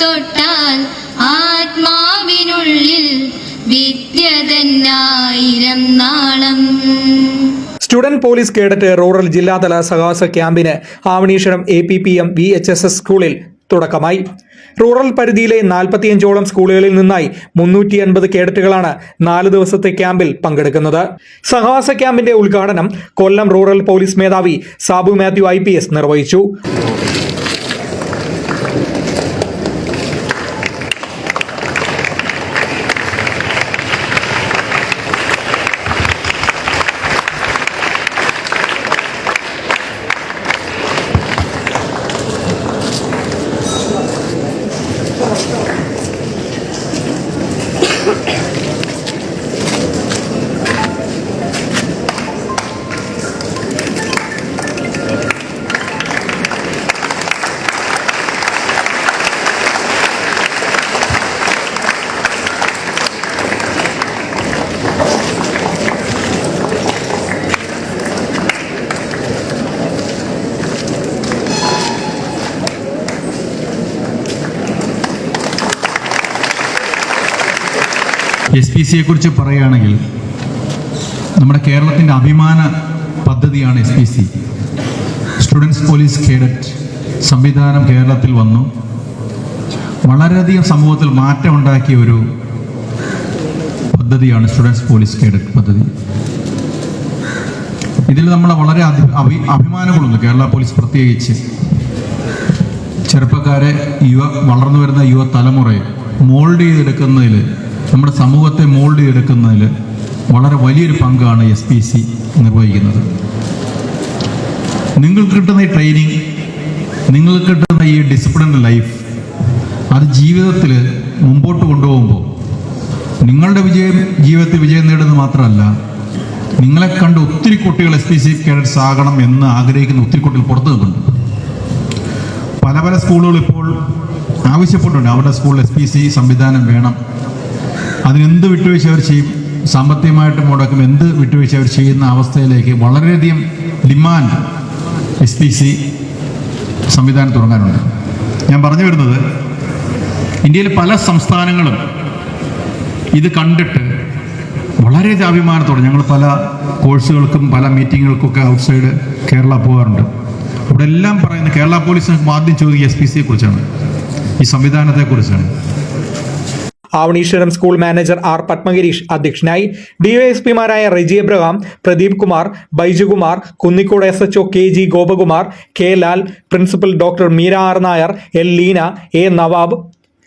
തൊട്ടാൽ ആത്മാവിനുള്ളിൽ വിദ്യ തന്നായിരം നാളം. Student police cadet rural ജില്ലാതല സഹാസ ക്യാമ്പിന് Avaneeswaram A P P M V H S S സ്കൂളിൽ തുടക്കമായി. റൂറൽ പരിധിയിലെ നാൽപ്പത്തിയഞ്ചോളം സ്കൂളുകളിൽ നിന്നായി മുന്നൂറ്റി അൻപത് കേഡറ്റുകളാണ് നാല് ദിവസത്തെ ക്യാമ്പിൽ പങ്കെടുക്കുന്നത്. സഹവാസ ക്യാമ്പിന്റെ ഉദ്ഘാടനം കൊല്ലം റൂറൽ പോലീസ് മേധാവി സാബു മാത്യു ഐ നിർവഹിച്ചു. എസ് പി സിയെ കുറിച്ച് പറയുകയാണെങ്കിൽ നമ്മുടെ കേരളത്തിന്റെ അഭിമാന പദ്ധതിയാണ് S P C students police cadet സംവിധാനം കേരളത്തിൽ വന്നു. വളരെയധികം സമൂഹത്തിൽ മാറ്റം ഉണ്ടാക്കിയ ഒരു പദ്ധതിയാണ് സ്റ്റുഡൻസ് പോലീസ് കേഡറ്റ് പദ്ധതി. ഇതിൽ നമ്മൾ വളരെ അഭി അഭിമാനങ്ങളുണ്ട് കേരള പോലീസ് പ്രത്യേകിച്ച്. ചെറുപ്പക്കാരെ യുവ വളർന്നു വരുന്ന യുവ തലമുറയെ മോൾഡ് ചെയ്തെടുക്കുന്നതിൽ നമ്മുടെ സമൂഹത്തെ മോൾഡ് ചെയ്തെടുക്കുന്നതിൽ വളരെ വലിയൊരു പങ്കാണ് എസ് പി സി നിർവഹിക്കുന്നത്. നിങ്ങൾക്ക് കിട്ടുന്ന ഈ ട്രെയിനിങ് നിങ്ങൾക്ക് കിട്ടുന്ന ഈ ഡിസിപ്ലിൻഡ് ലൈഫ് അത് ജീവിതത്തിൽ മുമ്പോട്ട് കൊണ്ടുപോകുമ്പോൾ നിങ്ങളുടെ വിജയം ജീവിതത്തിൽ വിജയം നേടുന്നത് മാത്രമല്ല നിങ്ങളെ കണ്ട് ഒത്തിരി കുട്ടികൾ എസ് പി സി കേഡറ്റ്സ് ആകണം എന്ന് ആഗ്രഹിക്കുന്ന ഒത്തിരി കുട്ടികൾ പുറത്തു നിൽക്കുന്നുണ്ട് പല പല സ്കൂളുകൾ ഇപ്പോൾ ആവശ്യപ്പെട്ടുണ്ട് അവരുടെ സ്കൂളിൽ എസ് പി സി സംവിധാനം വേണം. അതിനെന്ത് വിട്ടുവീഴ്ച അവർ ചെയ്യും? സാമ്പത്തികമായിട്ട് മുടക്കും. എന്ത് വിട്ടുവീഴ്ച അവർ ചെയ്യുന്ന അവസ്ഥയിലേക്ക് വളരെയധികം ഡിമാൻഡ് എസ് പി സി സംവിധാനം തുടങ്ങാനുണ്ട്. ഞാൻ പറഞ്ഞു വരുന്നത് ഇന്ത്യയിൽ പല സംസ്ഥാനങ്ങളും ഇത് കണ്ടിട്ട് വളരെ അഭിമാനത്തോടെ ഞങ്ങൾ പല കോഴ്സുകൾക്കും പല മീറ്റിങ്ങുകൾക്കൊക്കെ ഔട്ട്സൈഡ് കേരള പോകാറുണ്ട്. അവിടെ എല്ലാം പറയുന്ന കേരള പോലീസ് ആദ്യം ചോദിക്കുക എസ് പി സിയെ കുറിച്ചാണ് ഈ സംവിധാനത്തെക്കുറിച്ചാണ്. Avaneeswaram school manager R Padmagireesh അധ്യക്ഷനായി ഡിവൈഎസ്പിമാരായ Reji Abraham Pradeep Kumar Baijukumar Kunnicode S HO K G Gopakumar K Lal principal doctor Meera R Nair L Leena A Nawab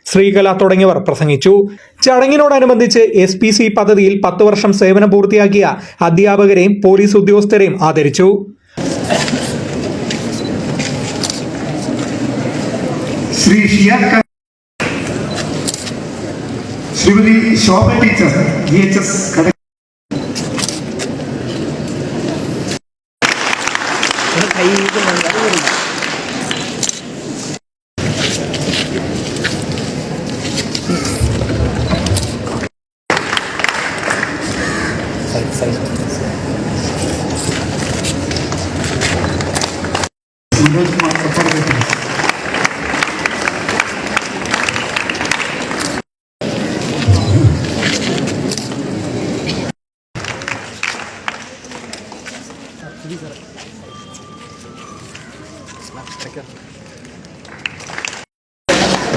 Sreekala തുടങ്ങിയവർ പ്രസംഗിച്ചു. ചടങ്ങിനോടനുബന്ധിച്ച് S P C പദ്ധതിയിൽ പത്ത് വർഷം സേവനം പൂർത്തിയാക്കിയ അധ്യാപകരെയും police ഉദ്യോഗസ്ഥരെയും ആദരിച്ചു. ശ്രീ ശ്രീമതി ശോഭ ടീച്ചർ ജി എച്ച് എസ് കട മനോജ് കുമാർ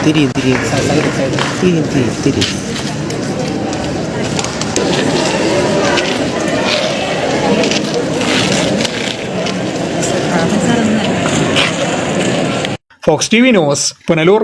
തിരിയും തിരിയും തിരിയും തിരിയും തിരിയും Fox T V news Punalur.